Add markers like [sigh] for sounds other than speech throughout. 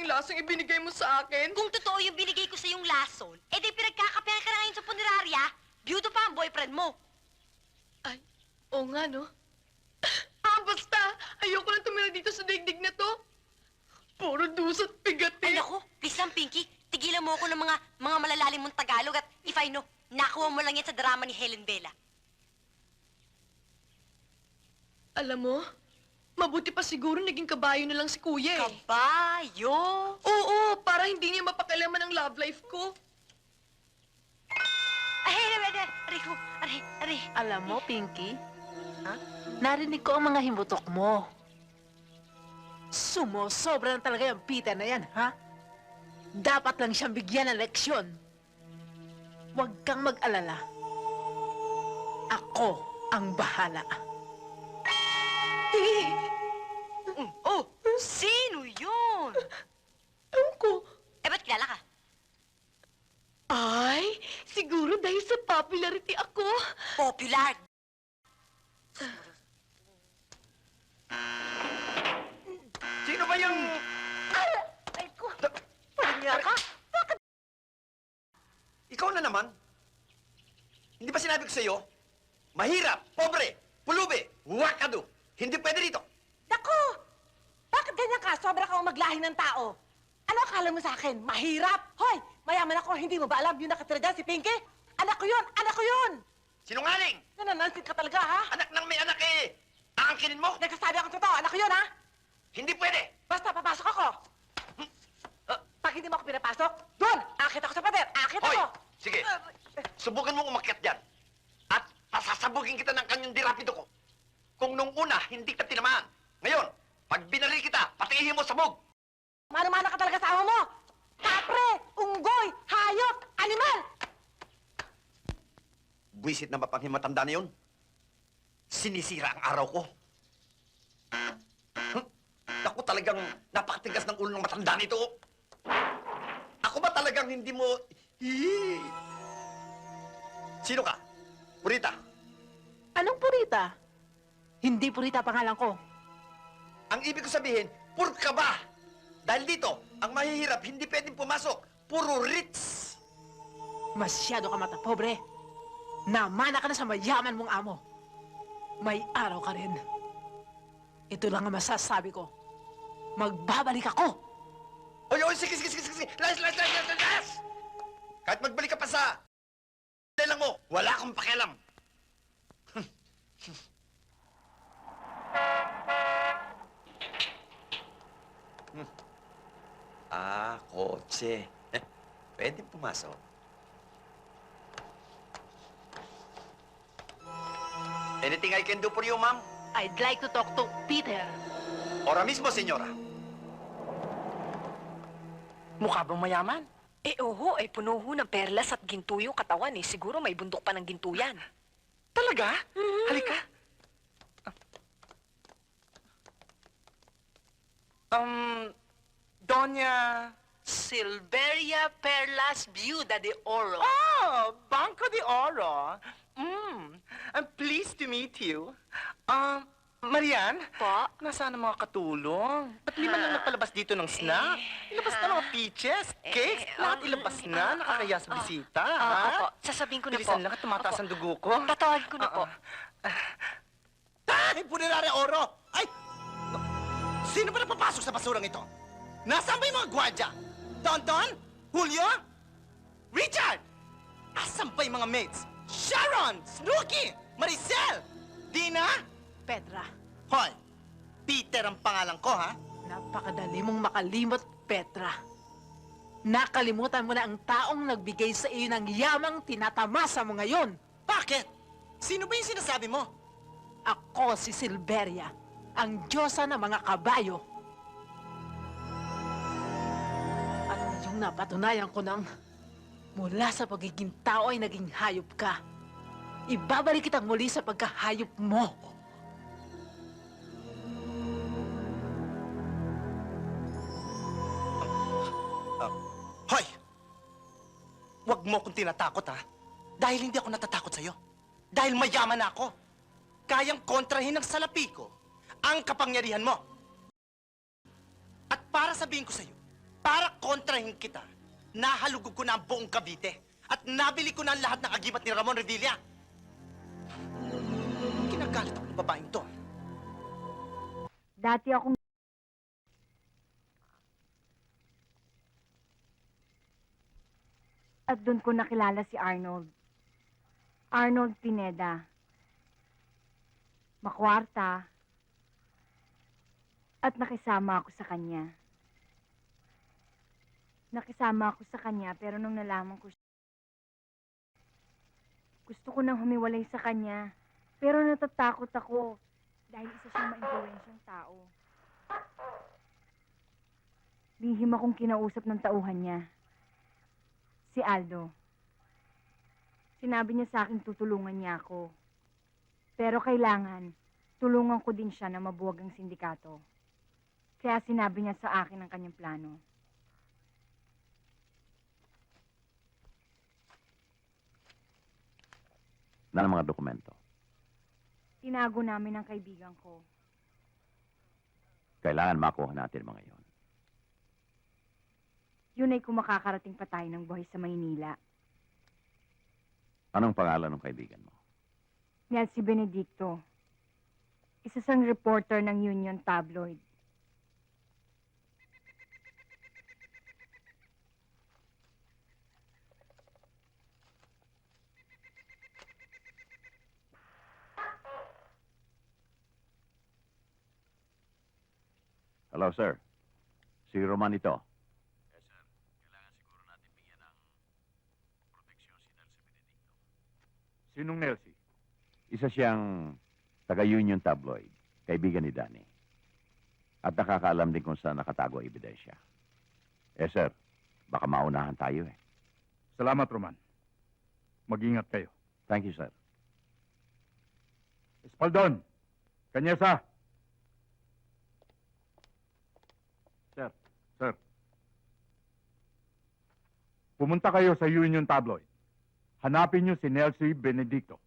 yung lasong ibinigay mo sa akin? Kung totoo yung binigay ko sa yung lason, eh di pinagkakapehan ka na ngayon sa punerarya, beauty pa ang boyfriend mo. Ay, oo nga, no? [laughs] Ah, basta! Ayoko lang tumira dito sa digdig na to. Puro dusot bigat Ay eh. naku, please lang, Pinky. Tigilan mo ako ng mga mga malalalim mong Tagalog at if I know, nakuha mo lang yan sa drama ni Helen Bella. Alam mo, mabuti pa siguro naging kabayo na lang si kuya eh. Kabayo! Oo, para hindi niya mapakalaman ang love life ko. Ay, ay, ay, ay, aray ko, aray, aray. Alam mo, Pinky, narinig ko ang mga himutok mo. Sumosobra na talaga yung Peter na yan, ha? Dapat lang siyang bigyan ng leksyon. Huwag kang mag-alala. Ako ang bahala. Oh, sino yun? [laughs] Ewan ko. Eh, ba't kilala ka? Ay, siguro dahil sa popularity ako. Popular. Sino ba yung... Ay ko, pahiya ka? Ikaw na naman? Hindi ba sinabi ko sa'yo? Mahirap, pobre, pulubi, wakado. Hindi pwede rito. Ka? Sobra ka maglahi ng tao. Ano akala mo sa akin? Mahirap? Hoy! Mayaman ako, hindi mo ba alam yung nakatira dyan si Pinky? Anak ko yun! Anak ko yun! Sinungaling! Nananansit ka talaga, ha? Anak ng may anak eh! Aangkinin mo? Nagsasabi ako totoo, anak ko yun, ha? Hindi pwede! Basta papasok ako. Pag hindi mo ako pinapasok, doon! Akit ako sa pader! Akit Hoy! ako! Sige, subukan mo umakyat dyan. At pasasabugin kita ng kanyang dirapido ko. Kung nung una, hindi ka tinamaan. Patihin mo sabog. Mano-mano ka talaga sa amo mo! Kapre! Unggoy! Hayop! Animal! Buisit na mapanghimatanda na yun. Sinisira ang araw ko. Huh? Ako talagang napakatigas ng ulo ng matanda nito. Ako ba talagang hindi mo... Ih! Sino ka? Purita. Anong purita? Hindi purita pangalan ko. Ang ibig ko sabihin, pur ka ba? Dahil dito, ang mahihirap hindi pwedeng pumasok. Puro rich. Masyado ka mata, pobre. Namana ka na sa mayaman mong amo. May araw ka rin. Ito lang ang masasabi ko. Magbabalik ako. Oy, oy, sige, sige, sige, sige. Last, last, last, last, last! Kahit magbalik ka pa sa... lang mo, wala akong pakialam. [laughs] Hmm. ah, kotse. Eh, Pwede pumasok. Anything I can do for you, ma'am? I'd like to talk to Peter. Ora mismo, senyora. Mukha bang mayaman? Eh, oho, eh, puno ho ng perlas at ginto yung katawan eh. Siguro may bundok pa ng ginto yan. Talaga? Halika. Um, Doña... Silveria Perlas Viuda de Oro. Oh, Banco de Oro. Mm, I'm pleased to meet you. Um, Marian? Po? Nasaan ang mga katulong? Ba't di man lang nagpalabas dito ng snack? Ilabas na mga peaches, cakes, eh, lahat um, ilabas na. ah, Nakakaya sa ah, bisita, Ah, ha? opo, sasabihin ko na po. Bilisan lang at tumataas ang dugo ko. Tatawagin ko na po. Ay, Punerare Oro! Sino ba napapasok sa basurang ito? Nasaan ba yung mga gwardya? Tonton? Julio? Richard? Asan ba yung mga maids? Sharon! Snooky! Maricel! Dina? Petra, Hoy! Peter ang pangalan ko, ha? napakadali mong makalimot, Petra. Nakalimutan mo na ang taong nagbigay sa iyo ng yamang tinatamasa mo ngayon. Bakit? Sino ba yung sinasabi mo? Ako si Silveria, ang diyosa ng mga kabayo. At ngayong napatunayan ko nang mula sa pagiging tao ay naging hayop ka. Ibabalik kitang muli sa pagkahayop mo. Hoy! Huwag mo akong tinatakot, ha? Dahil hindi ako natatakot sa'yo. Dahil mayaman na ako. Kayang kontrahin ng salapi ko ang kapangyarihan mo. At para sabihin ko sa'yo, Para kontrahin kita, nahalugog ko na ang buong Cavite at nabili ko na ang lahat ng agimat ni Ramon Revilla. Kinagalit ako ng babaeng to. Dati akong... At doon ko nakilala si Arnold. Arnold Pineda. Makwarta. At nakisama ako sa kanya. Nakisama ako sa kanya pero nung nalaman ko siya, gusto ko nang humiwalay sa kanya. Pero natatakot ako dahil isa siyang ma-influensyang tao. Lihim akong kinausap ng tauhan niya. Si Aldo. Sinabi niya sa akin tutulungan niya ako. Pero kailangan, tulungan ko din siya na mabuwag ang sindikato. Kaya sinabi niya sa akin ang kanyang plano. na ng mga dokumento. Tinago namin ang kaibigan ko. Kailangan makuha natin mga yon. Yun ay kung makakarating pa tayo ng buhay sa Maynila. Anong pangalan ng kaibigan mo? Nelsie Benedicto. Isa sang reporter ng Union Tabloid. Hello, sir. Si Roman ito. Yes, sir. Kailangan siguro natin bigyan ng proteksyon si Nelson Benedicto. Sinong Nelsie? Isa siyang taga-Union Tabloid, kaibigan ni Danny. At nakakaalam din kung saan nakatago ang ebidensya. Eh, sir, baka maunahan tayo eh. Salamat, Roman. Mag-ingat kayo. Thank you, sir. Espaldon! Kanyesa! Sir. Sir. Pumunta kayo sa Union Tabloid. Hanapin niyo si Nelsie Benedicto.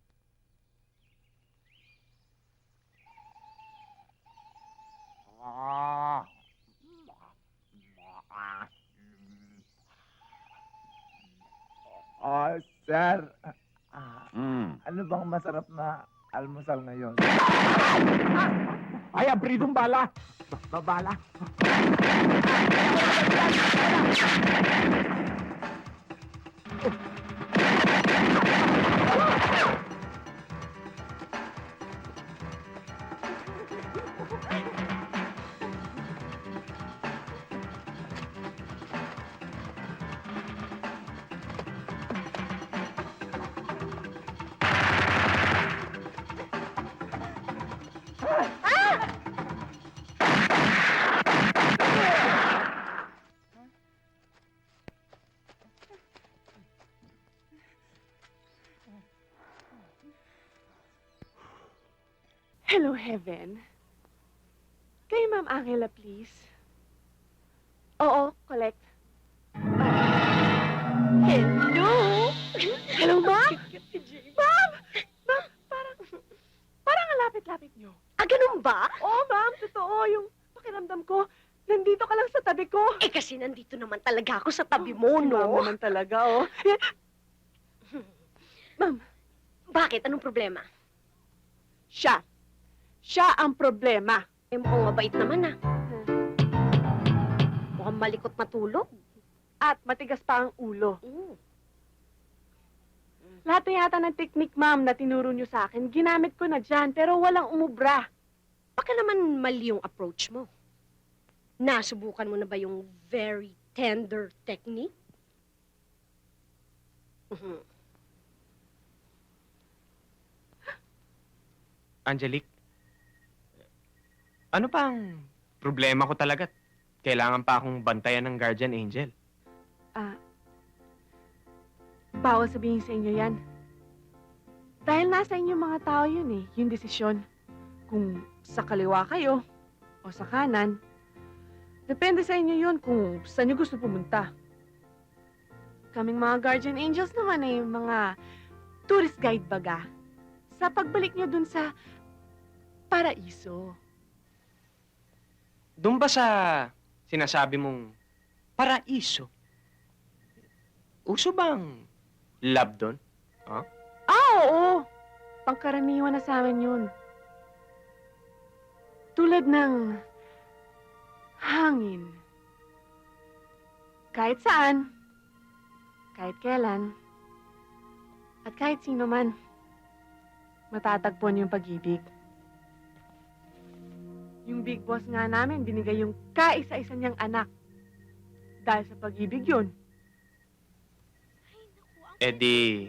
Ah, sir. Ah, Mm. ano bang masarap na almusal ngayon? Ay, abridong bala! Babala. Oh. [laughs] Hello, Heaven. Kay Ma'am Angela, please. Oo, collect. Hello! Hello, Ma'am? Ma'am! Ma'am, parang... Parang ang lapit-lapit niyo. Ah, ganun ba? Oo, Ma'am. Totoo. Yung pakiramdam ko, nandito ka lang sa tabi ko. Eh, kasi nandito naman talaga ako sa tabi mo, Si Ma'am no? naman talaga, oh. [laughs] Ma'am, Bakit? Anong problema? siya. Siya ang problema. Eh, mukhang mabait naman, ah. Mukhang malikot matulog. At matigas pa ang ulo. Mm. Lahat na yata ng technique, ma'am, na tinuro niyo sa akin, ginamit ko na dyan, pero walang umubra. Baka naman mali yung approach mo. Nasubukan mo na ba yung very tender technique? Mhm. Angelique, ano pa ang problema ko talaga? Kailangan pa akong bantayan ng guardian angel. Ah, bawal sabihin sa inyo yan. Dahil nasa inyo mga tao yun eh, yung desisyon. Kung sa kaliwa kayo o sa kanan. Depende sa inyo yun kung saan nyo gusto pumunta. Kaming mga guardian angels naman eh, mga tourist guide baga. Sa pagbalik nyo dun sa paraiso. Doon ba sa sinasabi mong Paraiso. Uso bang love doon? Ah, oo. Pangkaraniwan na sa amin yun. Tulad ng hangin. Kahit saan, kahit kailan, at kahit sino man, matatagpuan yung pag-ibig. Yung big boss nga namin, binigay yung kaisa-isa niyang anak. Dahil sa pag-ibig yun. Eh di,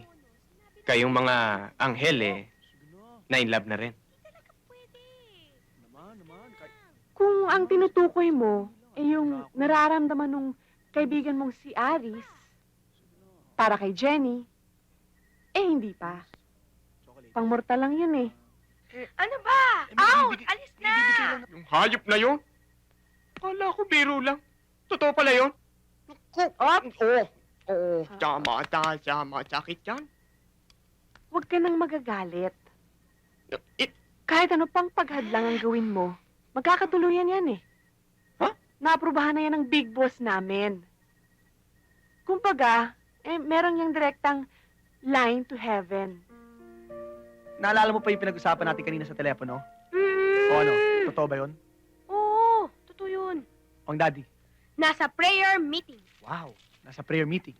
kayong mga anghel eh, na in love na rin. Kung ang tinutukoy mo ay yung nararamdaman nung kaibigan mong si Aris para kay Jenny, eh hindi pa. Pangmortal lang yun eh. Ano ba? Out! Alis na! Yung hayop na yun? Kala ko biro lang. Totoo pala yun? Naku, oh, oo, oo, tama, tama, tama, sakit yan. Huwag ka nang magagalit. Eh, Kahit ano pang paghadlang ang gawin mo, magkakatuluyan yan eh. Ha? Naaprubahan na yan ng big boss namin. Kumbaga, eh, meron yung direktang line to heaven. Naalala mo pa yung pinag-usapan natin kanina sa telepono? Mm. O ano, totoo ba yun? Oo, totoo yun. Ang daddy? Nasa prayer meeting. Wow, nasa prayer meeting.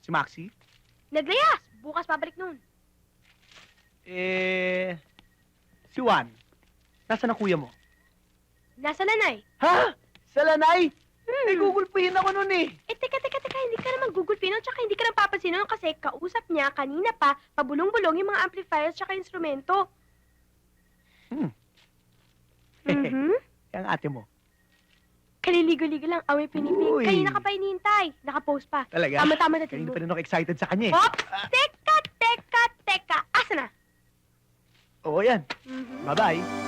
Si Maxi? Naglayas! Bukas pabalik nun. Eh, si Juan. Nasaan ang kuya mo? Nasa nanay. Ha? Sa lanay? May Google Pay ako nun eh. Eh, teka, teka, teka, hindi ka naman Google Pino, tsaka hindi ka naman papansin nun kasi kausap niya kanina pa, pabulong-bulong yung mga amplifiers tsaka instrumento. Hmm. Mhm. [laughs] Yung ate mo. Kaliligo-ligo lang, pinipig. Uy. Kanina ka pa inintay. Nakapost pa. Talaga? Tama-tama na Kanina tingin pa rin ako excited sa kanya eh. Hop! Teka, teka, teka. Asa na? Oo yan. Mhm. Bye-bye.